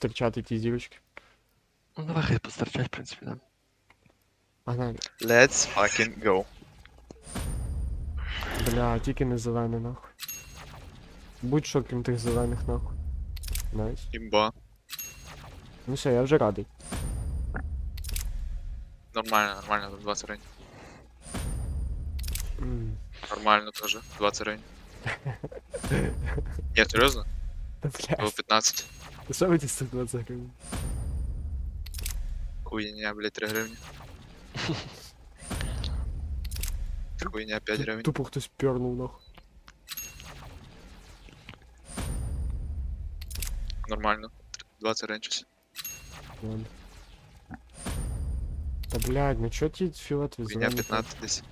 Торчати ті зірочки. Ну давай хай постерчать, в принципі, да. Погнали. Let's fucking go. Бля, тільки не зелений нахуй. Будь-що крім тих зелених нахуй. Найс. Імба. Ну все, я вже радий. Нормально, нормально, тут 20 рейн. М. Нормально теж, 20 рейн. Ні, серйозно? Та Було блядь, 15. що ви ті 120 гривень? Хуйня, блядь, 3 гривні. Хуйня, 5 гривень. Тупо хтось пёрнув нахуй. Нормально. 20 рейн щось. Ладно. Та блядь, ну чо ті фіолетові Хуйня зелені? 15 десь.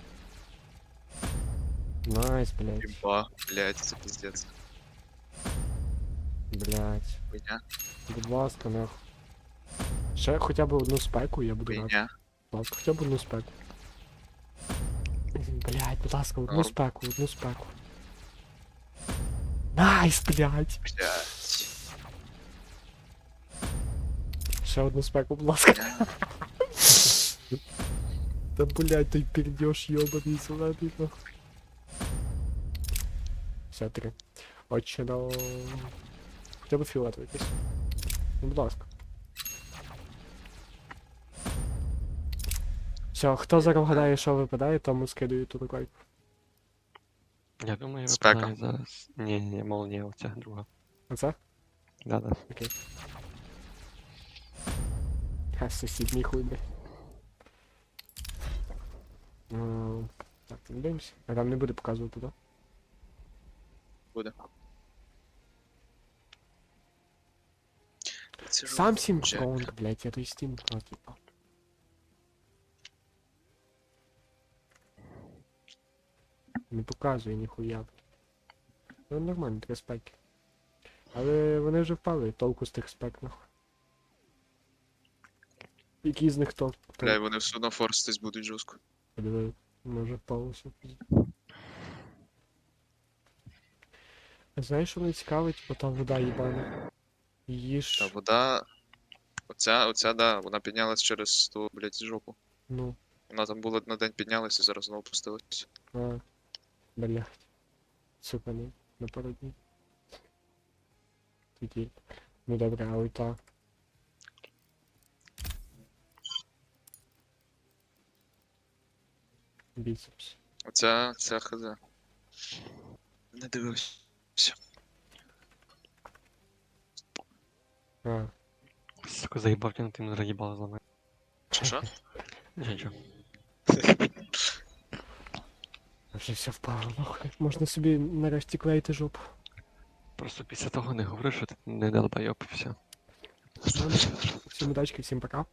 Найс, блядь. Імба, блядь, це пиздец. Блядь. Хуйня, Будь ласка, нахуй. Ще хоча б одну спеку, я буду радий. хуйня. Ласка, хоча б одну спеку. Блядь, будь ласка, одну Норм. спеку, одну спеку. Найс, блядь. Блядь. Ще одну спеку, будь ласка. Та блядь, той пердеж ёбаний зелений нахуй. Все, три. Да. Хоча б фіолетовий якийсь. Ну, будь ласка. Все, хто зараз вгадає, що випадає, тому скидаю ту лайк. Я думаю, Спека. випадає зараз. Ні, ні, молнія оця друга. Оце? Да-да. Ха, сусідній хуй, бля. Ну, Так, не дивимося. А там не буде показувати, да? Буде. Ж Сам синхрон, блядь, я той стим, а, типа. Не показує ніхуя. Ну нормально, три спеки. Але вони вже впали, толку з тих спек, нахуй. Які з них то? Бля, вони все одно форстись будуть жорстко. Подиви, може впалося. Знаєш, що мене цікавить, бо там вода їбана. Її ж, Та вода. Оця, оця, да, вона піднялась через ту, блядь, жопу. ну, Вона там була на день піднялась і зараз знову опустилась. а, блядь. Сука, ну, на пару днів. Тоді. Ну добре, а ой та. Біцепс. Оця, ця хз. Не дивився. А, Сука, заїбав тягнути, мене заїбало зламати. Чи що? Нічого. вже все впало, нахуй. Можна собі нарешті клеїти жопу. Просто після того не говори, що ти не долбайоб і все. Всім удачки, всім пока.